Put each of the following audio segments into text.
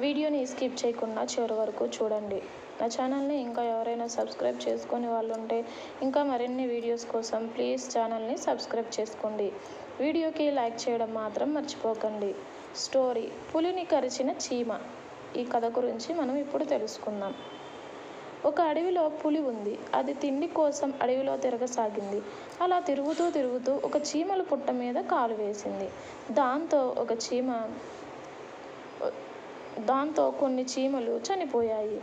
వీడియోని స్కిప్ చేయకుండా చివరి వరకు చూడండి. నా ఛానల్ని ఇంకా ఎవరైనా సబ్స్క్రైబ్ చేసుకునే వాళ్ళు ఉంటే ఇంకా మరిన్ని వీడియోస్ కోసం ప్లీజ్ ఛానల్ని సబ్స్క్రైబ్ చేసుకోండి. వీడియోకి లైక్ చేయడం మాత్రం మర్చిపోకండి. స్టోరీ పులిని కరిచిన చీమ. ఈ కథ గురించి మనం ఇప్పుడు తెలుసుకుందాం. ఒక అడవిలో పులి ఉంది. అది తిండి కోసం అడవిలో తిరగసాగింది. అలా తిరుగుతూ తిరుగుతూ ఒక చీమల పుట్ట మీద కాలు వేసింది. దాంతో ఒక చీమ దాంతో కొన్ని చీమలు చనిపోయాయి.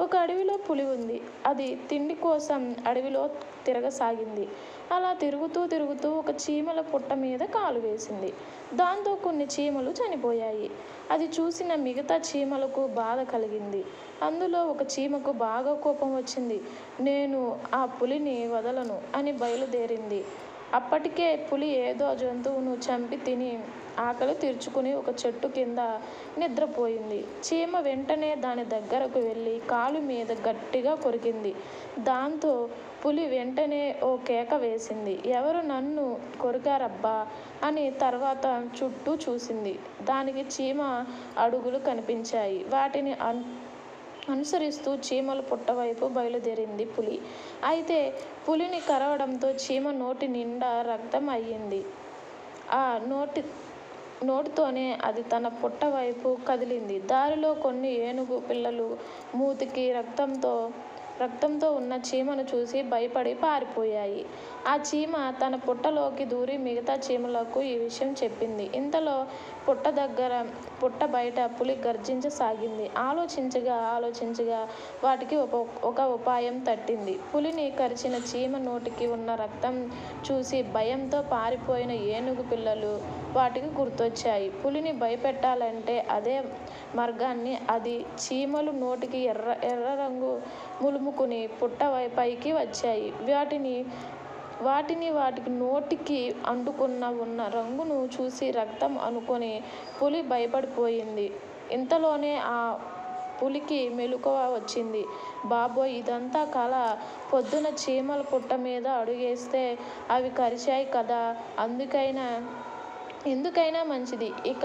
ఒక అడవిలో పులి ఉంది. అది తిండి కోసం అడవిలో తిరగసాగింది. అలా తిరుగుతూ తిరుగుతూ ఒక చీమల పుట్ట మీద కాలు వేసింది. దాంతో కొన్ని చీమలు చనిపోయాయి. అది చూసిన మిగతా చీమలకు బాధ కలిగింది. అందులో ఒక చీమకు బాగా కోపం వచ్చింది. నేను ఆ పులిని వదలను అని బయలుదేరింది. అప్పటికే పులి ఏదో జంతువును చంపి తిని ఆకలి తీర్చుకుని ఒక చెట్టు కింద నిద్రపోయింది. చీమ వెంటనే దాని దగ్గరకు వెళ్ళి కాలు మీద గట్టిగా కొరికింది. దాంతో పులి వెంటనే ఓ కేక వేసింది. ఎవరు నన్ను కొరికారబ్బా అని తర్వాత చుట్టూ చూసింది. దానికి చీమ అడుగులు కనిపించాయి. వాటిని అన్ అనుసరిస్తూ చీమల పుట్ట వైపు బయలుదేరింది పులి. అయితే పులిని కరవడంతో చీమ నోటి నిండా రక్తం అయ్యింది. ఆ నోటి నోటితోనే అది తన పుట్ట వైపు కదిలింది. దారిలో కొన్ని ఏనుగు పిల్లలు మూతికి రక్తంతో రక్తంతో ఉన్న చీమను చూసి భయపడి పారిపోయాయి. ఆ చీమ తన పుట్టలోకి దూరి మిగతా చీమలకు ఈ విషయం చెప్పింది. ఇంతలో పుట్ట దగ్గర పుట్ట బయట పులి గర్జించసాగింది. ఆలోచించగా ఆలోచించగా వాటికి ఒక ఒక ఉపాయం తట్టింది. పులిని కరిచిన చీమ నోటికి ఉన్న రక్తం చూసి భయంతో పారిపోయిన ఏనుగు పిల్లలు వాటికి గుర్తొచ్చాయి. పులిని భయపెట్టాలంటే అదే మార్గాన్ని అది చీమలు నోటికి ఎర్ర ఎర్ర రంగు ములుముకుని పుట్ట పైకి వచ్చాయి. వాటిని వాటిని వాటికి నోటికి అంటుకున్న ఉన్న రంగును చూసి రక్తం అనుకొని పులి భయపడిపోయింది. ఇంతలోనే ఆ పులికి మెలకువ వచ్చింది. బాబోయ్ ఇదంతా కళ పొద్దున చీమల పుట్ట మీద అడుగేస్తే అవి కరిచాయి కదా. అందుకైనా ఎందుకైనా మంచిది. ఇక